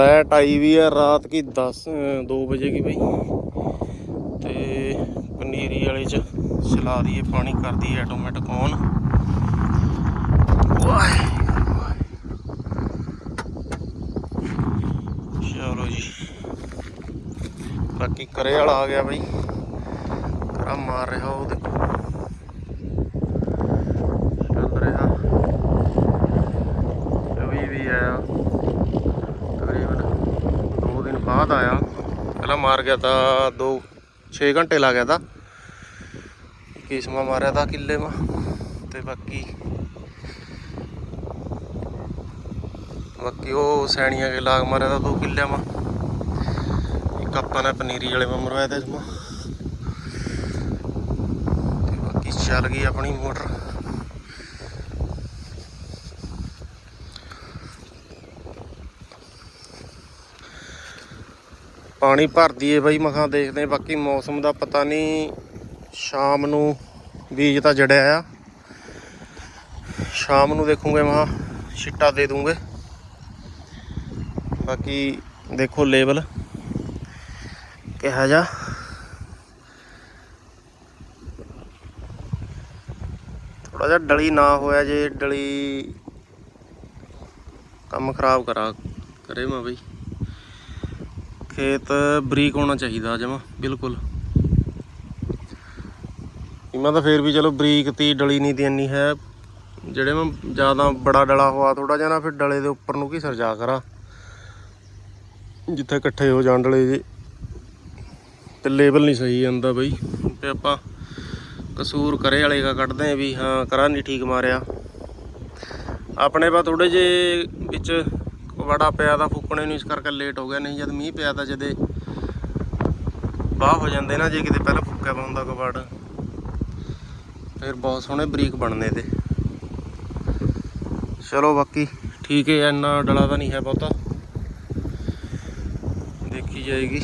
Light ਆਈ ਵੀ ਹੈ ਰਾਤ ਕੀ 10 2 ਵਜੇ ਕੀ ਬਈ? ਤੇ ਪਨੀਰੀ ਵਾਲੇ ਚ ਚਲਾ ਦਈਏ ਪਾਣੀ ਕਰਦੀ ਹੈ ਆਟੋਮੈਟਿਕ ਔਨ ਵਾਹ ਚਲੋ ਜੀ। ਬਾਕੀ ਕਰੇ ਵਾਲਾ ਆ ਗਿਆ ਬਈ। ਕਰਾ ਮਾਰ ਰਿਹਾ ਉਹ ਦੇਖੋ ਚੱਲ ਰਿਹਾ ਰਵੀ ਵੀ ਆਇਆ ਤਕਰੀਬਨ 2 ਦਿਨ ਬਾਅਦ ਆਇਆ। ਪਹਿਲਾਂ ਮਾਰ ਗਿਆ ਤਾਂ 2 6 ਘੰਟੇ ਲਾ ਗਿਆ ਤਾਂ। ਕਿਸਮਾ ਮਾਰਿਆ ਤਾਂ ਕਿੱਲੇ ਮਾ। ਤੇ ਬਾਕੀ ਬਾਕੀ ਉਹ ਸੈਣੀਆਂ ਕੇ ਲਾਗ ਮਾਰਿਆ ਤਾਂ ਦੋ ਕਿੱਲਿਆਂ ਮਾ। ਇੱਕ ਆਪਾਂ ਨੇ ਪਨੀਰੀ ਵਾਲੇ ਮਾ ਮਰਵਾਇਆ ਤੇ ਇਸਮਾ ਤੇ ਬਾਕੀ ਚੱਲ ਗਈ ਆਪਣੀ ਮੋਟਰ। ਪਾਣੀ ਭਰਦੀ ਦਈਏ ਬਾਈ, ਮਖਾਂ ਦੇਖਦੇ ਬਾਕੀ ਮੌਸਮ ਦਾ ਪਤਾ ਨਹੀਂ, ਸ਼ਾਮ ਨੂੰ ਬੀਜ ਤਾਂ ਜੜਿਆ ਆ। ਸ਼ਾਮ ਨੂੰ ਦੇਖੂਗੇ ਮਹਾ ਛਿੱਟਾ ਦੇ ਦੂੰਗੇ। ਬਾਕੀ ਦੇਖੋ ਲੇਬਲ ਕਿਹਾ ਜਾ ਥੋੜਾ ਜਿਹਾ ਡਲੀ ਨਾ ਹੋਇਆ ਜੇ, ਡਲੀ ਕੰਮ ਖਰਾਬ ਕਰਾ, ਕਰੇ ਮੈਂ ਬਈ। ਖੇਤ ਬਰੀਕ ਹੋਣਾ ਚਾਹੀਦਾ ਜਮਾ, ਬਿਲਕੁਲ। ਇਮਾਂ ਤਾਂ ਫੇਰ ਵੀ ਚਲੋ ਬਰੀਕ ਤੀ, ਡਲੀ ਨਹੀਂ ਤੇ ਇੰਨੀ ਹੈ। ਜਿਹੜੇ ਮੈਂ ਜ਼ਿਆਦਾ ਬੜਾ ਡਲਾ ਹੋਆ ਥੋੜਾ ਜਿਹਾ ਨਾ, ਫਿਰ ਡਲੇ ਦੇ ਉੱਪਰ ਨੂੰ ਕੀ ਸਰਜਾ ਕਰਾਂ। ਜਿੱਥੇ ਇਕੱਠੇ ਹੋ ਜਾਣ ਡਲੇ ਜੇ। ਤੇ ਲੇਬਲ ਨਹੀਂ ਸਹੀ ਆਂਦਾ ਬਈ। ਤੇ ਆਪਾਂ ਕਸੂਰ ਕਰੇ ਵਾਲੇ ਦਾ ਕੱਢਦੇ ਆ ਵੀ ਹਾਂ, ਕਰਾ ਨਹੀਂ ਠੀਕ ਮਾਰਿਆ। ਆਪਣੇ ਬਾ ਥੋੜੇ ਜੇ ਵਿੱਚ ਵੜਾ ਪਿਆ ਤਾਂ ਫੁੱਕਣੇ ਨੂੰ ਇਸ ਕਰਕੇ ਲੇਟ ਹੋ ਗਿਆ, ਨਹੀਂ ਜਦ ਮੀਂਹ ਪਿਆ ਤਾਂ ਜਦੇ ਬਾਹ ਹੋ ਜਾਂਦੇ ਨਾ, ਜੇ ਕਿਤੇ ਪਹਿਲਾਂ ਫੁੱਕਿਆ ਪਾਉਂਦਾ ਕਵਾੜ ਫਿਰ ਬਹੁਤ ਸੋਹਣੇ ਬਰੀਕ ਬਣਨੇ ਤੇ। ਚਲੋ ਬਾਕੀ ਠੀਕ ਹੈ, ਇੰਨਾ ਡਲਾ ਤਾਂ ਨਹੀਂ ਹੈ ਬਹੁਤਾ। ਦੇਖੀ ਜਾਏਗੀ।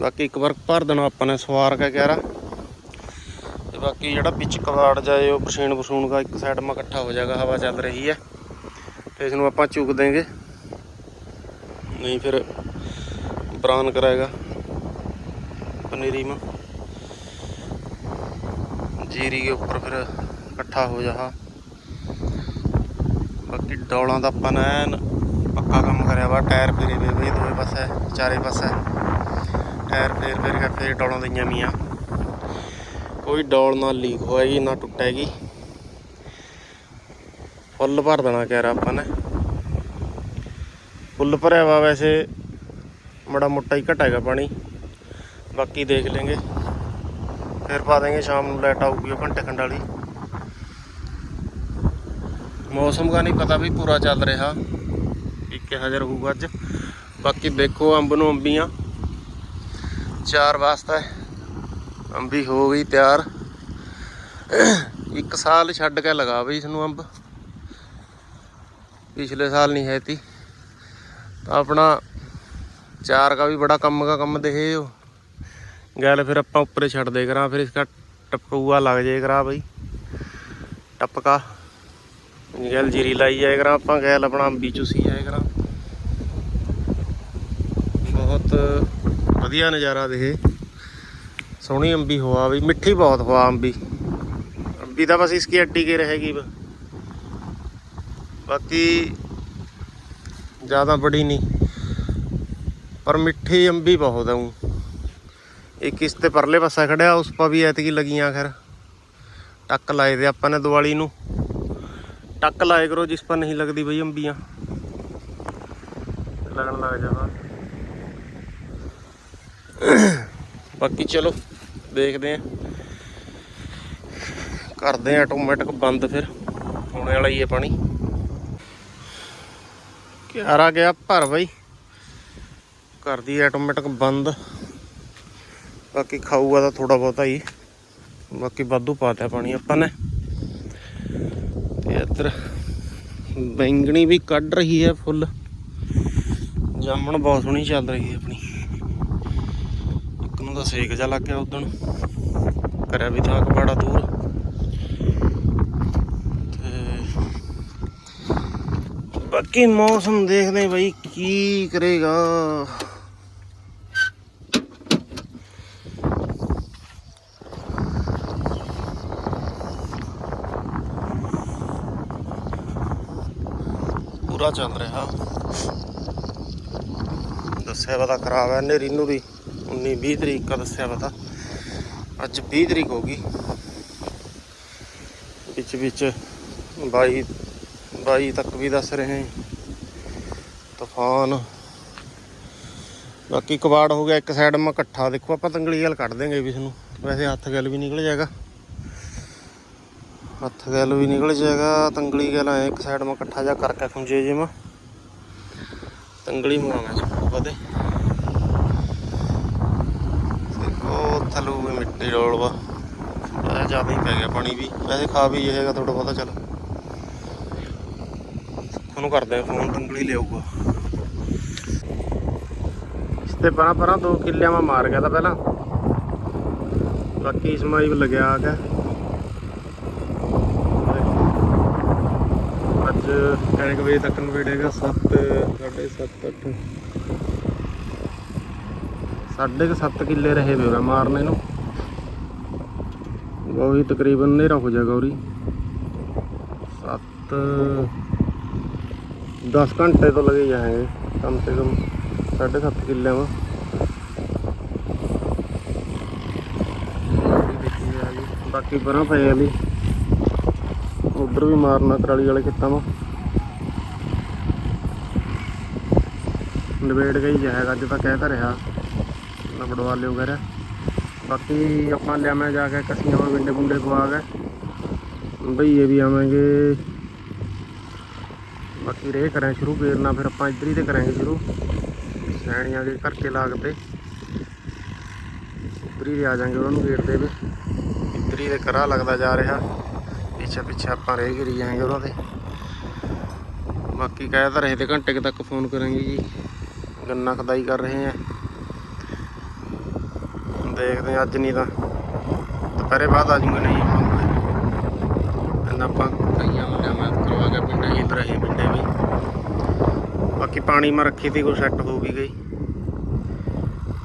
ਬਾਕੀ ਇੱਕ ਵਾਰ ਭਰ ਦੇਣਾ ਆਪਾਂ ਨੇ ਸਵਾਰ ਕੇ ਕਹਿਰਾ ਤੇ ਬਾਕੀ ਜਿਹੜਾ ਵਿੱਚ ਕਵਾੜ ਜਾਏ, ਉਹ ਪਸੀਨ ਪਸੂਨ ਦਾ ਇੱਕ ਸਾਈਡ ਮਾ ਇਕੱਠਾ ਹੋ ਜਾਏਗਾ, ਹਵਾ ਚੱਲ ਰਹੀ ਹੈ। ਤੇ ਇਸ ਨੂੰ ਆਪਾਂ ਚੁੱਕ ਦੇਂਗੇ। ਨਹੀਂ ਫਿਰ ਬਰਾਨ ਕਰਾਏਗਾ। ਪਨੀਰੀ ਮਾ। ਜੀਰੀ ਦੇ ਉੱਪਰ ਫਿਰ ਇਕੱਠਾ ਹੋ ਜਾਹਾ। ਬਾਕੀ ਡੌਲਾਂ ਦਾ ਆਪਾਂ ਨੇ ਪੱਕਾ ਕੰਮ ਕਰਿਆ ਵਾ, ਟਾਇਰ ਫੇਰੇ ਵੇ ਬਈ ਦੋਵੇਂ ਪਾਸੇ, ਚਾਰੇ ਪਾਸੇ। ਟਾਇਰ ਫੇਰ ਫੇਰ ਕੇ ਫੇਰ ਡੌਲਾਂ ਦਈਆਂ ਮੀਆਂ। ਕੋਈ ਡੌਲ ਨਾ ਲੀਕ ਹੋਏਗੀ, ਨਾ ਟੁੱਟੇਗੀ। ਫੁੱਲ ਭਰ ਦੇਣਾ ਕਹਿ ਰਾ ਆਪਾਂ ਨੇ। ਫੁੱਲ ਭਰਿਆ ਵਾ ਵੈਸੇ ਬੜਾ ਮੋਟਾ ਹੀ ਘਟਾਏਗਾ ਪਾਣੀ। ਬਾਕੀ ਦੇਖ ਲੈਂਗੇ ਫਿਰ ਪਾ ਦੇਂਗੇ ਸ਼ਾਮ ਨੂੰ ਲਾਈਟ ਆਊਗੀ ਘੰਟੇ ਖੰਡ ਵਾਲੀ। ਮੌਸਮ ਦਾ ਨਹੀਂ ਪਤਾ ਵੀ ਪੂਰਾ ਚੱਲ ਰਿਹਾ ਕਿ ਕਿਹੋ ਜਿਹਾ ਰਹੂਗਾ ਅੱਜ। ਬਾਕੀ ਦੇਖੋ ਅੰਬ ਨੂੰ ਅੰਬੀਆਂ। ਚਾਰ ਵਾਸਤੇ ਅੰਬੀ ਹੋ ਗਈ ਤਿਆਰ। ਇੱਕ ਸਾਲ ਛੱਡ ਕੇ ਲਗਾ ਬਈ ਇਸ ਨੂੰ ਅੰਬ। ਪਿਛਲੇ ਸਾਲ ਨਹੀਂ ਹੈ ਤੀ। ਤਾਂ ਆਪਣਾ ਚਾਰ ਕਾ ਵੀ ਬੜਾ ਕੰਮ ਦਾ ਕੰਮ ਦੇਖੇ ਹੋ ਗੱਲ ਫਿਰ ਆਪਾਂ ਉੱਪਰੇ ਛੱਡ ਦੇ ਕਰਾਂ, ਫਿਰ ਇਸ ਦਾ ਟਪੂਆ ਲੱਗ ਜਾਏ ਕਰਾ ਬਈ। ਟੱਪਕਾ। ਗੱਲ ਜੀਰੀ ਲਾਈ ਜਾਏ ਕਰਾਂ ਆਪਾਂ, ਗੈਲ ਆਪਣਾ ਅੰਬੀ ਚੁਸੀ ਜਾਏ ਕਰਾਂ। ਬਹੁਤ ਵਧੀਆ ਨਜ਼ਾਰਾ ਦੇਹੇ ਸੋਹਣੀ ਅੰਬੀ ਹੋਆ ਵੀ, ਮਿੱਠੀ ਬਹੁਤ ਹੋਆ ਅੰਬੀ। ਅੰਬੀ ਤਾਂ ਬਸ ਇਸਕੀ ਅੱਡੀ ਕੇ ਰਹੇਗੀ ਬਾਕੀ ज़्यादा बड़ी नहीं पर मिठी अम्बी बहुत है एक इस ते परले पासा खड़ा उस पर भी ऐतकी लगी खैर टक लाए थे अपने दिवाली ਨੂੰ ਟੱਕ ਲਾਏ ਕਰੋ ਜਿਸ ਪਰ ਨਹੀਂ ਲੱਗਦੀ ਬਈ ਅੰਬੀਆਂ। ਲੱਗਣ ਲੱਗ ਜਾਵਾ। ਬਾਕੀ ਚਲੋ। ਦੇਖਦੇ ਆਂ ਕਰਦੇ ਆਂ ਆਟੋਮੈਟਿਕ ਬੰਦ ਫਿਰ। ਹੋਣੇ ਵਾਲਾ ਹੀ ਹੈ ਪਾਣੀ। ਕਿਆਰਾ ਗਿਆ ਭਰ ਬਈ। ਕਰਦੀ ਆਟੋਮੈਟਿਕ ਬੰਦ। ਬਾਕੀ ਖਾਊਗਾ ਤਾਂ ਥੋੜਾ ਬਹੁਤਾ ਹੀ। ਬਾਕੀ ਵਾਧੂ ਪਾਤਾ ਪਾਣੀ ਆਪਾਂ ਨੇ। ਤੇ ਇੱਧਰ ਬੈਂਗਣੀ ਵੀ ਕੱਢ ਰਹੀ ਹੈ ਫੁੱਲ। ਜਾਮਣ ਬਹੁਤ ਸੋਹਣੀ ਚੱਲ ਰਹੀ ਹੈ ਆਪਣੀ। ਇੱਕ ਸੇਕ ਜਾ ਲੱਗ ਗਿਆ ਉਦਣ। ਕਰਿਆ ਵੀ ਥਾਕ ਬੜਾ ਦੂਰ। ਤੇ ਬਾਕੀ ਮੌਸਮ ਦੇਖਦੇ ਬਈ ਕੀ ਕਰੇਗਾ। ਪੂਰਾ ਚੱਲ ਰਿਹਾ। ਦੱਸਿਆ ਪਤਾ ਖਰਾਬ ਹੈ ਨੇਰੀ ਨੂੰ ਦੀ 19 20 ਤਰੀਕ ਦਾ ਦੱਸਿਆ ਪਤਾ ਅੱਜ 20 ਤਰੀਕ ਹੋ ਗਈ। ਵਿੱਚ ਵਿੱਚ 22 22 ਤੱਕ ਵੀ ਦੱਸ ਰਹੇ ਤੂਫਾਨ। ਬਾਕੀ ਕਬਾੜ ਹੋ ਗਿਆ ਇੱਕ ਸਾਈਡ ਮੈਂ ਇਕੱਠਾ। ਦੇਖੋ, ਆਪਾਂ ਤੰਗਲੀ ਗੱਲ ਕੱਢ ਦੇਂਗੇ ਵੀ ਇਸ ਨੂੰ ਵੈਸੇ ਹੱਥ ਗੱਲ ਵੀ ਨਿਕਲ ਜਾਏਗਾ। ਹੱਥ ਗੱਲ ਵੀ ਨਿਕਲ ਜਾਏਗਾ। ਤੰਗਲੀ ਗੱਲ ਐ ਇੱਕ ਸਾਈਡ ਮੈਂ ਇਕੱਠਾ ਜਾ ਕਰਕੇ ਖੁੰਝੇ ਜੇ ਮਾ। ਤੰਗਲੀ ਮੰਗਾਵਾਂ ਸੁੱਕੂ ਕਦੇ ਦੇਖੋ ਥਲੂ ਵੀ। ਵਾ ਥੋੜਾ ਜ਼ਿਆਦਾ ਹੀ ਪੈ ਗਿਆ ਪਾਣੀ ਵੀ। ਵੈਸੇ ਖਾ ਵੀ ਜਾਏਗਾ ਥੋੜਾ ਬਹੁਤਾ, ਚੱਲ। ਤੁਹਾਨੂੰ ਕਰਦੇ ਫੋਨ ਤੰਗਲੀ ਲਿਆਊਗਾ। ਇਸ ਤੇ ਪਰਾਂ ਪਰਾਂ ਦੋ ਕਿੱਲਿਆਂ ਮਾ ਮਾਰ ਗਿਆ ਤਾਂ ਪਹਿਲਾਂ। ਬਾਕੀ ਸਮਾਈ ਲੱਗਿਆ ਆ ਗਿਆ ਅੱਜ ਕਿੰਨੇ ਕੁ ਵਜੇ ਤੱਕ ਨਵੇੜੇਗਾ 7 7:30 8 ਸਾਢੇ ਕੁ ਸੱਤ ਕਿੱਲੇ ਰਹੇ ਵੇ ਉਹਦਾ ਮਾਰਨੇ ਨੂੰ। ਉਹੀ ਤਕਰੀਬਨ ਹਨੇਰਾ ਹੋ ਜਾਏਗਾ ਉਰੀ। 7 10 ਘੰਟੇ ਤੋਂ ਲੱਗੇ ਜਾएंगे ਕਮ ਸੇ ਕਮ ਸਾਢੇ ਸੱਤ ਕਿੱਲੇ ਵਾ। ਬਾਕੀ ਬਰਾਂ ਪਏ ਆ ਵੀ। ਉਧਰ ਵੀ ਮਾਰਨਾ ਕਰਾਲੀ ਵਾਲੇ ਖੇਤਾਂ ਵਾ। ਨਵੇੜ ਗਈ ਜਾਏਗਾ ਅੱਜ ਤਾਂ ਕਹਿ ਤਾਂ ਰਿਹਾ। ਲਬੜਵਾ ਲਿਓ ਵਗੈਰਾ ਬਾਕੀ ਆਪਾਂ ਲਿਆਵਾਂ ਜਾ ਕੇ ਕਸੀਆਂ ਵਾ ਵਿੰਡੇ ਬੁੰਡੇ ਪਵਾ ਕੇ। ਭਈਏ ਵੀ ਆਵਾਂਗੇ। ਬਾਕੀ ਰੇ ਕਰਾਂ ਸ਼ੁਰੂ ਫੇਰਨਾ ਫਿਰ ਆਪਾਂ ਇੱਧਰ ਹੀ ਤੇ ਕਰਾਂਗੇ ਸ਼ੁਰੂ। ਸੈਣੀਆਂ ਦੇ ਘਰ ਕੇ ਲਾਗ ਤੇ ਉੱਧਰ ਹੀ ਆ ਜਾਾਂਗੇ ਉਹਨਾਂ ਨੂੰ ਗੇਟ ਦੇ ਵੀ। ਇੱਧਰ ਹੀ ਤੇ ਕਰਾ ਲੱਗਦਾ ਜਾ ਰਿਹਾ। ਪਿੱਛੇ ਪਿੱਛੇ ਆਪਾਂ ਰੇ ਗਿਰੀ ਜਾਾਂਗੇ ਉਹਨਾਂ ਦੇ। ਬਾਕੀ ਕਹਿ ਤਾਂ ਰਹੇ, ਤੇ ਘੰਟੇ ਤੱਕ ਫੋਨ ਕਰਾਂਗੇ ਜੀ। ਗੰਨਾ ਖਦਾਈ ਕਰ ਰਹੇ ਆ। ਦੇਖਦੇ ਹਾਂ, ਅੱਜ ਨਹੀਂ ਤਾਂ ਦੁਪਹਿਰੇ ਬਾਅਦ ਆ ਜੂਗੇ ਨਹੀਂ ਇਹਨਾਂ ਆਪਾਂ ਕਈਆਂ ਮੁੰਡਿਆਂ ਮੈਂ ਕਰਵਾ ਕੇ ਪਿੰਡੇ ਹੀ ਰਹੇ ਪਿੰਡੇ ਵੀ। ਬਾਕੀ ਪਾਣੀ ਮੈਂ ਰੱਖੀ ਤੀ ਕੋਈ ਸੈੱਟ ਹੋ ਵੀ ਗਈ।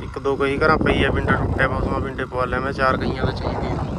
ਇੱਕ ਦੋ ਕਈ ਘਰਾਂ ਪਈ ਆ, ਪਿੰਡਾ ਟੁੱਟਿਆ ਮੌਸਮਾ ਪਿੰਡੇ ਪਵਾ ਲਿਆ, ਮੈਂ ਚਾਰ ਕਈਆਂ ਦਾ ਚਾਹੀਦੀ ਆ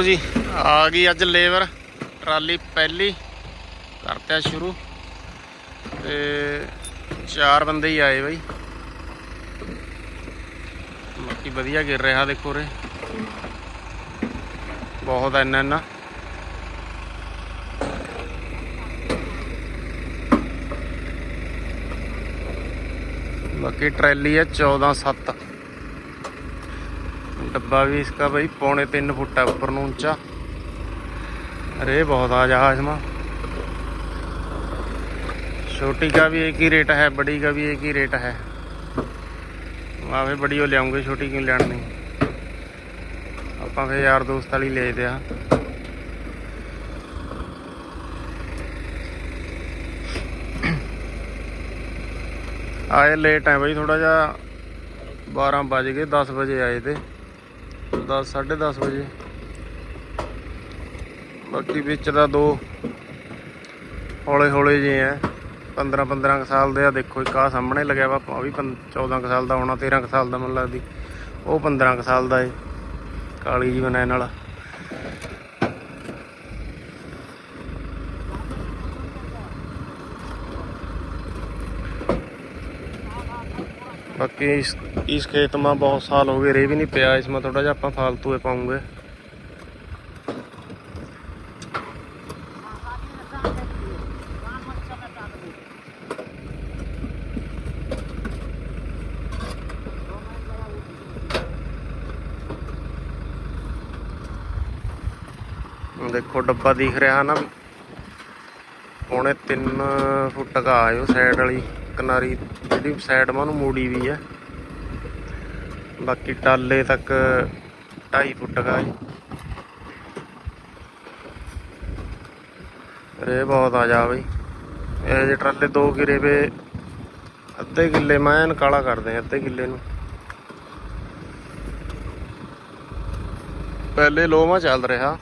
ਲਓ ਜੀ, ਆ ਗਈ ਅੱਜ ਲੇਬਰ, ਟਰਾਲੀ ਪਹਿਲੀ, ਕਰਤਿਆ ਸ਼ੁਰੂ। ਤੇ ਚਾਰ ਬੰਦੇ ਹੀ ਆਏ ਬਾਈ। ਬਾਕੀ ਵਧੀਆ ਗਿਰ ਰਿਹਾ ਦੇਖੋ ਰੇ ਬਹੁਤ ਇੰਨਾ ਇੰਨਾ ਬਾਕੀ ਟਰਾਲੀ ਹੈ 14 7 डब्बा भी इसका भाई पौने तीन फुट है ऊपर ਨੂੰ ऊंचा अरे बहुत आ जहा इसमें छोटी का भी एक ही रेट है बड़ी का भी एक ही रेट है वहाँ फिर बड़ी वो लियाऊंगे छोटी क्यों ਲੈਣ ਨਹੀਂ ਆਪਾਂ ਫਿਰ ਯਾਰ ਦੋਸਤ ਵਾਲੀ ਲੈ ਦੇ ਆ ਆਏ ਲੇਟ ਹੈ ਬਈ ਥੋੜਾ ਜਿਹਾ 12 ਵਜ ਗਏ 10 ਵਜੇ ਆਏ ਤੇ 10 10:30 ਵਜੇ। ਬਾਕੀ ਵਿੱਚ ਦਾ ਦੋ ਹੌਲੇ ਹੌਲੇ ਜੇ ਆ 15 15 ਕੁ ਸਾਲ ਦੇ ਆ। ਦੇਖੋ, ਇੱਕ ਆ ਸਾਹਮਣੇ ਲੱਗਿਆ ਵਾ ਆ ਵੀ 14 ਕੁ ਸਾਲ ਦਾ ਹੋਣਾ 13 ਕੁ ਸਾਲ ਦਾ ਮੈਨੂੰ ਲੱਗਦੀ। ਉਹ 15 ਕੁ ਸਾਲ ਦਾ ਏ। ਕਾਲੀ ਜੀ ਬਣਾਇਣ ਵਾਲਾ बाकी इस इस खेत में बहुत साल हो गए रे भी नहीं पिया इसमें थोड़ा जा आप फालतू पाऊंगे ਹੁਣ ਦੇਖੋ ਡੱਬਾ ਦਿਖ ਰਿਹਾ ਨਾ ਪੌਣੇ 3 ਫੁੱਟ ਕਾ ਆਇਓ ਸਾਈਡ ਵਾਲੀ ਕਿਨਾਰੀ ਜਿਹੜੀ ਸਾਈਡ ਮਾ ਨੂੰ ਮੋੜੀ ਵੀ ਹੈ ਬਾਕੀ ਟਾਲੇ ਤੱਕ 2.5 ਫੁੱਟ ਕਾ ਜੀ। ਰੇ ਬਹੁਤ ਆ ਜਾ ਬਈ। ਇਹ ਜੇ ਟਰਾਲੇ ਦੋ ਗਿਰੇ ਵੇ, ਅੱਧੇ ਕਿੱਲੇ ਮੈਂ ਕਾਲਾ ਕਰਦੇ ਆ ਅੱਧੇ ਕਿੱਲੇ ਨੂੰ। ਪਹਿਲੇ ਲੋਮਾ ਚੱਲ ਰਿਹਾ।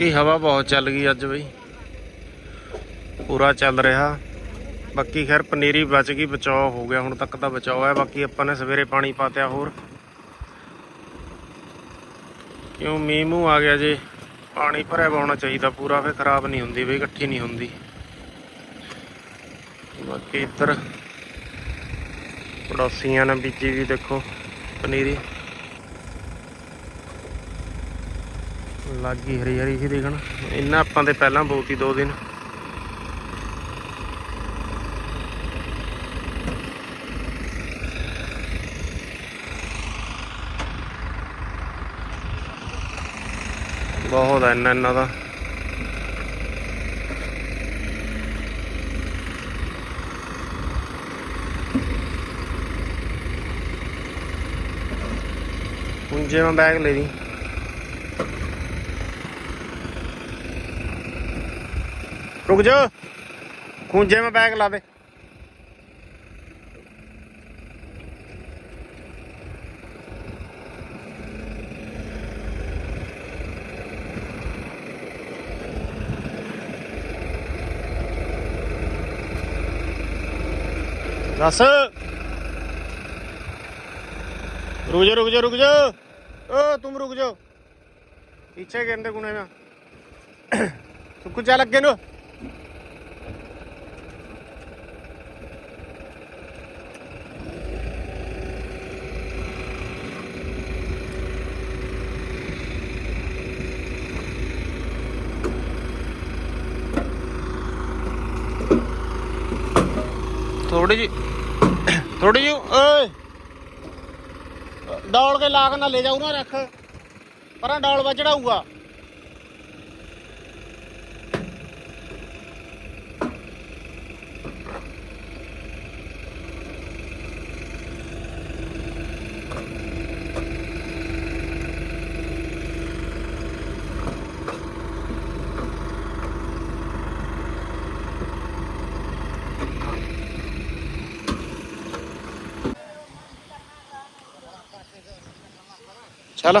ਬਾਕੀ ਹਵਾ ਬਹੁਤ ਚੱਲ ਗਈ ਅੱਜ ਬਈ। ਪੂਰਾ ਚੱਲ ਰਿਹਾ। ਬਾਕੀ ਖੈਰ ਪਨੀਰੀ ਬਚ ਗਈ ਬਚਾਓ ਹੋ ਗਿਆ, ਹੁਣ ਤੱਕ ਤਾਂ ਬਚਾਓ ਹੈ। ਬਾਕੀ ਆਪਾਂ ਨੇ ਸਵੇਰੇ ਪਾਣੀ ਪਾਤਿਆ ਹੋਰ। ਕਿਉਂ ਮੀਂਹ ਮੂੰਹ ਆ ਗਿਆ ਜੇ। ਪਾਣੀ ਭਰਿਆ ਪਾਉਣਾ ਚਾਹੀਦਾ ਪੂਰਾ ਫੇ ਖਰਾਬ ਨਹੀਂ ਹੁੰਦੀ ਬਈ, ਇਕੱਠੀ ਨਹੀਂ ਹੁੰਦੀ। ਬਾਕੀ ਇੱਧਰ ਪੜੋਸੀਆਂ ਨੇ ਬੀਜੀ ਵੀ ਦੇਖੋ ਪਨੀਰੀ। ਲੱਗੀ ਹਰੀ ਹਰੀ ਸੀ ਦੇਖਣ। ਇਹਨਾਂ ਆਪਾਂ ਦੇ ਪਹਿਲਾਂ ਬਹੁਤੀ ਦੋ ਦਿਨ। ਬਹੁਤ ਹੈ ਇੰਨਾ ਇੰਨਾ ਦਾ। ਪੁੰਜੇ ਮੈਂ ਬੈਗ ਲੈ ਲਈ। ਰੁਕ ਜਾ। ਖੁੰਝੇ ਮੈਂ ਬੈਗ ਲਾ ਦੇ। ਦੱਸ। ਰੁਕ ਜਾ ਰੁਕ ਜਾ ਰੁਕ ਜਾ। ਓ ਤੁਮ ਰੁਕ ਜਾ। ਪਿੱਛੇ ਕਹਿੰਦੇ ਗੁਣੇ ਨਾ ਸੁੱਕੂ ਚੱਲ ਅੱਗੇ ਨੂੰ। ਥੋੜੀ ਜੀ ਥੋੜੀ ਜੀ ਓਏ। ਡੌਲ ਕੇ ਲਾਗ ਨਾ ਲੈ ਜਾਊ ਨਾ ਰੱਖ। ਪਰਾਂ ਡੌਲ ਵਾ ਚੜਾਊਗਾ ਚਲ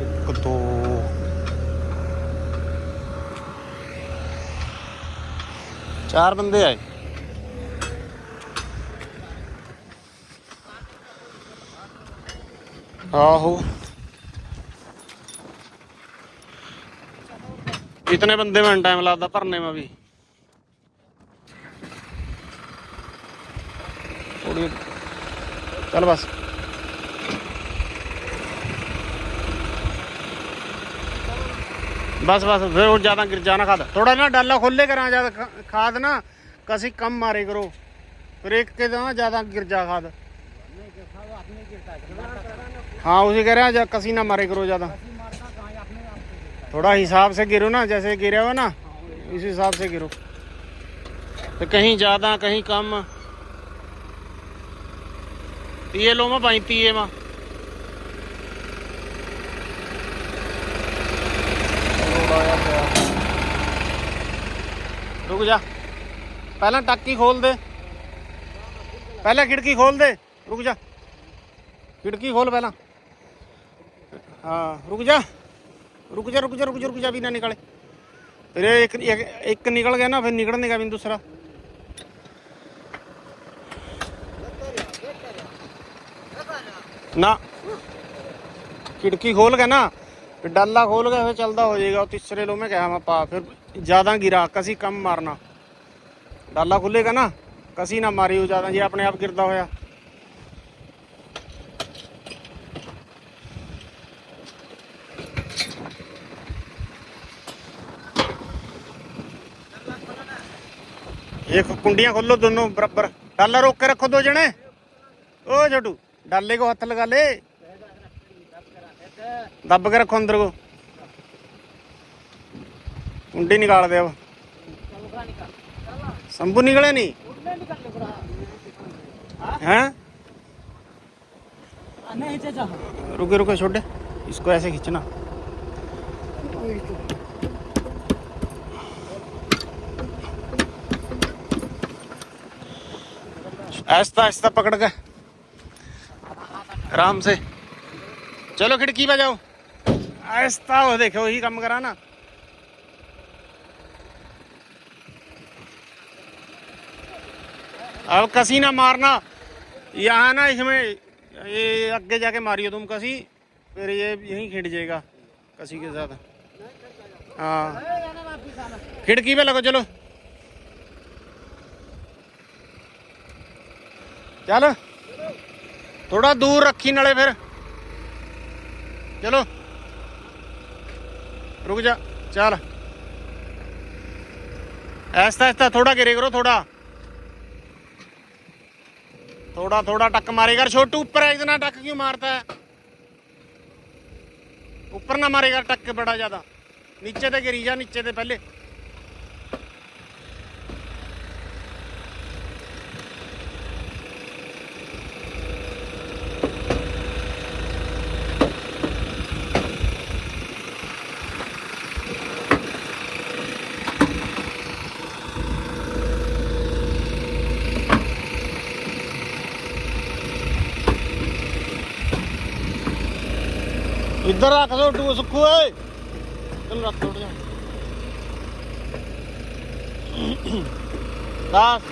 ਇੱਕ ਦੋ ਚਾਰ ਬੰਦੇ ਆਏ ਆਹੋ इतने बंदे में टाइम लगता भरने में भी थोड़ी चल बस बस बस, फिर ज़्यादा गिर जाना खाद। थोड़ा ना डाला खोले करा, ज़्यादा खाद ना, कसी कम मारे करो। फिर एक के ना ज़्यादा गिर जा खाद। हाँ उसी कह रहे हैं कसी ना मारे करो ज़्यादा। थोड़ा हिसाब से गिरो ना, जैसे गिरे हो ना, इस हिसाब से गिरो। तो कहीं ज़्यादा, कहीं कम। तीये लो मैं पाई तीये में। ਰੁਕ ਜਾ। ਪਹਿਲਾਂ ਟਾਕੀ ਖੋਲ ਦੇ। ਪਹਿਲਾਂ ਖਿੜਕੀ ਖੋਲ ਦੇ। ਰੁਕ ਜਾ। ਖਿੜਕੀ ਖੋਲ ਪਹਿਲਾਂ। ਹਾਂ, ਰੁਕ ਜਾ। ਰੁਕ ਜਾ ਰੁਕ ਜਾ ਰੁਕ ਜਾ ਰੁਕ ਜਾ ਵੀ ਨਾ ਨਿਕਲੇ। ਤੇਰੇ ਇੱਕ ਇੱਕ ਨਿਕਲ ਗਿਆ ਨਾ, ਫਿਰ ਨਿਕਲਣੇਗਾ ਵੀ ਦੂਸਰਾ ਨਾ। ਖਿੜਕੀ ਖੋਲ ਗਿਆ ਨਾ, ਡਾਲਾ ਖੋਲ ਗਿਆ, ਫਿਰ ਚੱਲਦਾ ਹੋ ਜਾਏਗਾ ਤੀਸਰੇ ਲੋ ਮੈਂ ਕਿਹਾ ਮੈਂ ਪਾ, ਫਿਰ ज़्यादा गिरा कसी कम मारना डाला खुलेगा ना कसी ना मारी हो ज़्यादा जी अपने आप गिरदा होया ये कुंडियां खोलो दोनों बराबर डाला रोक के रखो दो जने ओ छोटू डाले को हाथ लगा ले दब के रखो अंदर को कुंडी निकाल दे अब शंभू निकले नहीं हैं रुके रुके छोटे इसको ऐसे खींचना आहिस्ता आहिस्ता पकड़ के आराम से चलो खिड़की पे जाओ आहिस्ता हो देखो वही काम करा अब कसी ना मारना। यहाँ ना इसमें ये आगे जाके मारियो तुम कसी, फिर ये यहीं खिंड जाएगा कसी के साथ। हाँ। खिड़की पे लगो, चलो। चल। थोड़ा दूर रखी नाले फिर। चलो। रुक जा। चल। ऐसा ऐसा थोड़ा गिरे करो, थोड़ा। ਥੋੜਾ ਥੋੜਾ ਟੱਕ ਮਾਰੇਗਾ ਛੋਟੂ ਉੱਪਰ ਇੱਕ ਦਿਨ ਟੱਕ ਕਿਉਂ ਮਾਰਦਾ ਹੈ ਉੱਪਰ ਨਾ ਮਾਰੇ ਕਰ, ਟੱਕ ਬੜਾ ਜ਼ਿਆਦਾ। ਨੀਚੇ ਤੇ ਗਿਰੀ ਜਾ, ਨੀਚੇ ਤੇ ਪਹਿਲੇ। ਇੱਧਰ ਰੱਖ ਦੋ ਟੂ ਸੁੱਖੂ ਓਏ। ਚਲ ਰੱਖ ਦੋ ਜਾ। 10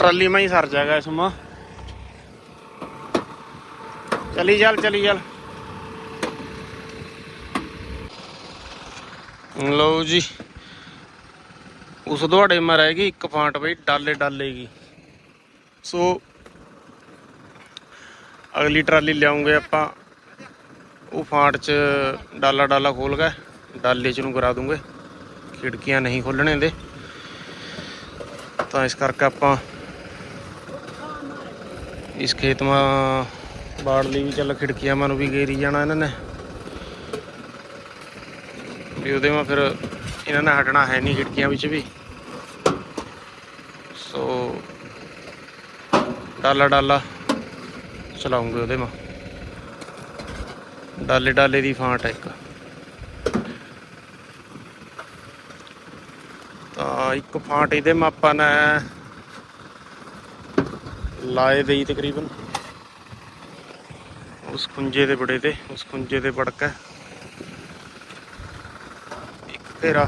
ट्रॉली में ही सर जाएगा इसमें चली चल चली चल ਲਓ ਜੀ ਉਸ ਤੁਹਾਡੇ ਮਾ ਰਹੇਗੀ ਇੱਕ ਫਾਂਟ ਬਈ ਡਾਲੇ ਡਾਲੇਗੀ ਸੋ ਅਗਲੀ ਟਰਾਲੀ ਲਿਆਉਂਗੇ ਆਪਾਂ ਉਹ ਫਾਂਟ 'ਚ ਡਾਲਾ ਡਾਲਾ ਖੋਲ ਕੇ ਡਾਲੇ 'ਚ ਨੂੰ ਕਰਾ ਦੂੰਗੇ ਖਿੜਕੀਆਂ ਨਹੀਂ ਖੋਲਣੇ ਦੇ ਤਾਂ ਇਸ ਕਰਕੇ ਆਪਾਂ ਇਸ ਖੇਤ ਮਾ ਬਾੜ ਲਈ ਵੀ ਚੱਲ ਖਿੜਕੀਆਂ ਮਾ ਨੂੰ ਵੀ ਗੇਰੀ ਜਾਣਾ ਇਹਨਾਂ ਨੇ। ਵੀ ਉਹਦੇ ਮਾ ਫਿਰ ਇਹਨਾਂ ਨੇ ਹਟਣਾ ਹੈ ਨਹੀਂ ਖਿੜਕੀਆਂ ਵਿੱਚ ਵੀ। ਸੋ ਡਾਲਾ ਡਾਲਾ ਚਲਾਉਂਗੇ ਉਹਦੇ ਮਾ ਡਾਲੇ ਡਾਲੇ ਦੀ ਫਾਂਟ ਹੈ ਇੱਕ। ਤਾਂ ਇੱਕ ਫਾਂਟ ਇਹਦੇ ਮਾਪਾ ਨੇ ਲਾਏ ਦੇਈ ਤਕਰੀਬਨ। ਉਸ ਖੁੰਝੇ ਦੇ ਬੜੇ ਤੇ, ਉਸ ਖੁੰਝੇ ਦੇ ਵੜਕਾ ਇੱਕ ਘੇਰਾ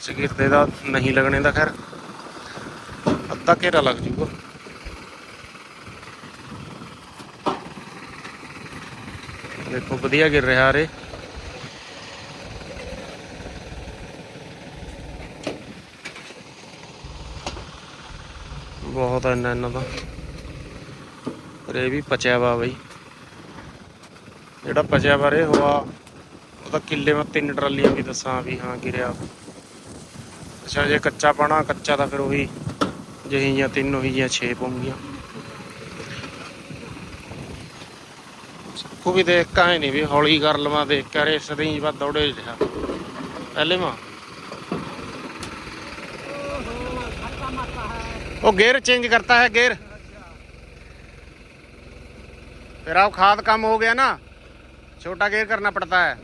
ਚਗਿਰਦੇ ਦਾ ਨਹੀਂ ਲੱਗਣੇ ਦਾ ਖੈਰ। ਅੱਧਾ ਘੇਰਾ ਲੱਗ ਜੂਗਾ। ਦੇਖੋ, ਵਧੀਆ ਗਿਰ ਰਿਹਾ ਰੇ। ਬਹੁਤ ਆ ਇੰਨਾ ਇਹਨਾਂ ਦਾ। ਰੇ ਵੀ ਪਚਿਆ ਵਾ ਬਈ। ਜਿਹੜਾ ਪਚਿਆ ਵਾ ਹੋਆ ਉਹ ਤਾਂ ਕਿੱਲੇ ਮੈਂ ਤਿੰਨ ਟਰਾਲੀਆਂ ਵੀ ਦੱਸਾਂ ਵੀ ਹਾਂ ਗਿਰਿਆ। ਅੱਛਾ, ਜੇ ਕੱਚਾ ਪਾਣਾ ਕੱਚਾ ਤਾਂ ਫਿਰ ਉਹੀ ਜਿਹੀ ਜਾਂ ਤਿੰਨ, ਉਹੀ ਜਾਂ 6 ਪਉਂਗੀਆਂ ਸੱਕੂ ਵੀ ਦੇਖ ਕਾਹ ਨਹੀਂ ਵੀ ਹੌਲੀ ਕਰ ਲਵਾਂ, ਦੇਖ ਕੇ ਰੇਸ ਦੀ ਦੌੜੇ ਰਿਹਾ ਪਹਿਲੇ ਮਾਂ वो गेयर चेंज करता है गेयर फिर आप खाद कम हो गया ना छोटा गेयर करना पड़ता है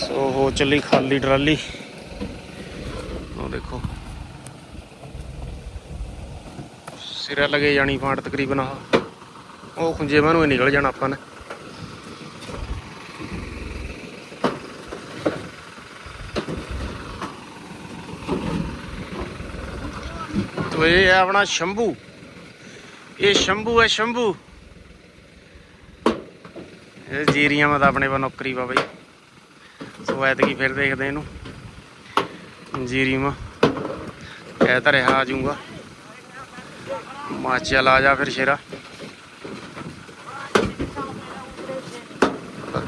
ਸੋ ਹੋ ਚੱਲੀ ਖਾਲੀ ਟਰਾਲੀ ਉਹ ਦੇਖੋ ਸਿਰਾ ਲਗੇ ਜਾਣੀ ਫਾਂਟ ਤਕਰੀਬਨ ਆ ਉਹ ਖੁੰਝੇ ਨੂੰ ਹੀ ਨਿਕਲ ਜਾਣਾ ਆਪਾਂ ਨੇ। ਤੋ ਇਹ ਹੈ ਆਪਣਾ ਸ਼ੰਭੂ। ਇਹ ਸ਼ੰਭੂ ਹੈ ਸ਼ੰਭੂ। ਇਹ ਜੀਰੀਆਂ ਮਾ ਆਪਣੇ ਪਾ ਨੌਕਰੀ ਵਾ ਬਈ। ਸੋ ਐਤਕੀ ਫਿਰ ਦੇਖਦੇ ਇਹਨੂੰ। ਜੀਰੀ ਮਾ। ਕਹਿ ਤਾਂ ਰਿਹਾ ਆ ਜਾਊਗਾ ਮਾਚਲ ਆ ਜਾ ਫਿਰ ਸ਼ੇਰਾ।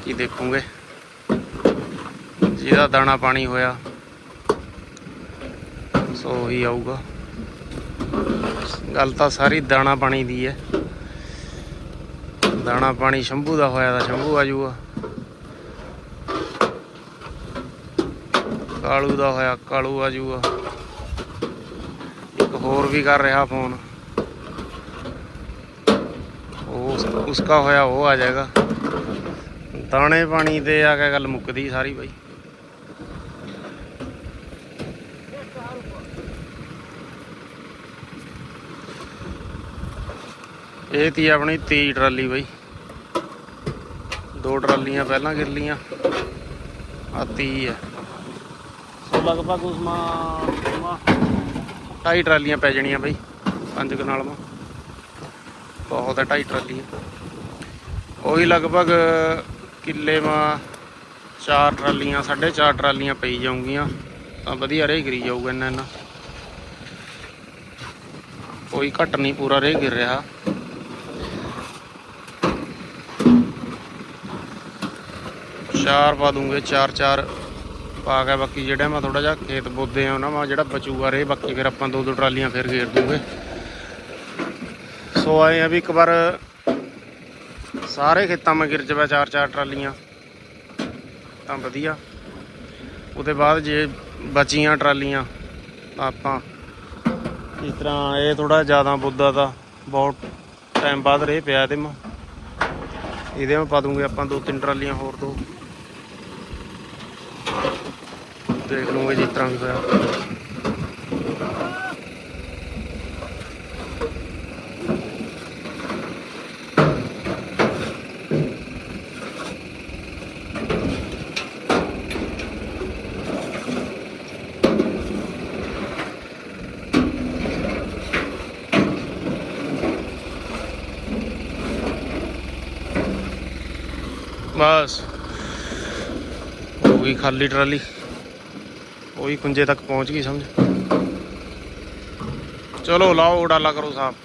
ਬਾਕੀ ਦੇਖੂਗੇ? ਜਿਹਦਾ ਦਾਣਾ ਪਾਣੀ ਹੋਇਆ, ਸੋ ਹੀ ਆਊਗਾ। ਗੱਲ ਤਾਂ ਸਾਰੀ ਦਾਣਾ ਪਾਣੀ ਦੀ ਹੈ। ਦਾਣਾ ਪਾਣੀ ਸ਼ੰਭੂ ਦਾ ਹੋਇਆ ਤਾਂ ਸ਼ੰਭੂ ਆ ਜਾਊਗਾ। ਕਾਲੂ ਦਾ ਹੋਇਆ, ਕਾਲੂ ਆ ਜਾਊਗਾ। ਇੱਕ ਹੋਰ ਵੀ ਕਰ ਰਿਹਾ ਫੋਨ। ਉਹ ਉਸਕਾ ਹੋਇਆ, ਉਹ ਆ ਜਾਏਗਾ। ਦਾਣੇ ਪਾਣੀ ਤੇ ਆ ਕੇ ਗੱਲ ਮੁੱਕਦੀ ਸਾਰੀ ਬਾਈ। ਇਹ ਤੀ ਆਪਣੀ 23 ਟਰਾਲੀ ਬਾਈ। ਦੋ ਟਰਾਲੀਆਂ ਪਹਿਲਾਂ ਗਿਰ ਲੀਆਂ ਆ। 30 ਹੈ ਸੋ ਲਗਭਗ ਉਸਮਾ ਉਸਮਾ ਢਾਈ ਟਰਾਲੀਆਂ ਪੈ ਜਾਣੀਆਂ ਬਾਈ, ਪੰਜ ਕਨਾਲ ਮਾ ਬਹੁਤ ਹੈ ਢਾਈ ਟਰਾਲੀਆਂ ਉਹੀ ਲਗਭਗ ਕਿੱਲੇ ਮਾ ਚਾਰ ਟਰਾਲੀਆਂ, ਸਾਢੇ ਚਾਰ ਟਰਾਲੀਆਂ ਪਈ ਜਾਊਗੀਆਂ। ਤਾਂ ਵਧੀਆ ਰੇ ਗਿਰੀ ਜਾਊਗਾ ਇੰਨਾ ਇੰਨਾ ਕੋਈ ਘਟ ਨਹੀਂ, ਪੂਰਾ ਰੇ ਗਿਰ ਰਿਹਾ। ਚਾਰ ਪਾ ਦੂੰਗੇ, ਚਾਰ ਚਾਰ ਪਾ ਕੇ ਬਾਕੀ ਜਿਹੜਾ ਮੈਂ ਥੋੜਾ ਜਿਹਾ ਖੇਤ ਬੋਦੇ ਆ, ਉਹਨਾਂ ਮਾ ਜਿਹੜਾ ਬਚੂਗਾ ਰੇ ਬਾਕੀ ਫਿਰ ਆਪਾਂ ਦੋ ਦੋ ਟਰਾਲੀਆਂ ਫਿਰ ਗੇਰ ਦੂੰਗੇ। ਸੋ ਆਏ ਆ ਵੀ ਇੱਕ ਵਾਰ ਸਾਰੇ ਖੇਤਾਂ ਮੈਂ ਗਿਰ ਜਾਵੇ, ਚਾਰ ਚਾਰ ਟਰਾਲੀਆਂ। ਤਾਂ ਵਧੀਆ। ਉਹਦੇ ਬਾਅਦ ਜੇ ਬਚੀਆਂ ਟਰਾਲੀਆਂ ਆਪਾਂ ਇਸ ਤਰ੍ਹਾਂ ਇਹ ਥੋੜਾ ਜ਼ਿਆਦਾ ਬੁੱਧਾ ਤਾਂ ਬਹੁਤ ਟਾਈਮ ਬਾਅਦ ਰੇ ਪਿਆ ਇਹਦੇ ਮੈਂ। ਇਹਦੇ ਮੈਂ ਪਾ ਦੂੰਗੇ ਆਪਾਂ ਦੋ ਤਿੰਨ ਟਰਾਲੀਆਂ ਹੋਰ ਦੋ। ਦੇਖ ਲੂੰਗੇ ਜਿਸ ਤਰ੍ਹਾਂ ਹੋਇਆ। ਬਸ। ਹੋ ਗਈ ਖਾਲੀ ਟਰਾਲੀ। ਉਹ ਵੀ ਕੁੰਜੇ ਤੱਕ ਪਹੁੰਚ ਗਈ, ਸਮਝ? ਚਲੋ ਲਾਓ, ਉਡਾਲਾ ਕਰੋ ਸਾਫ਼।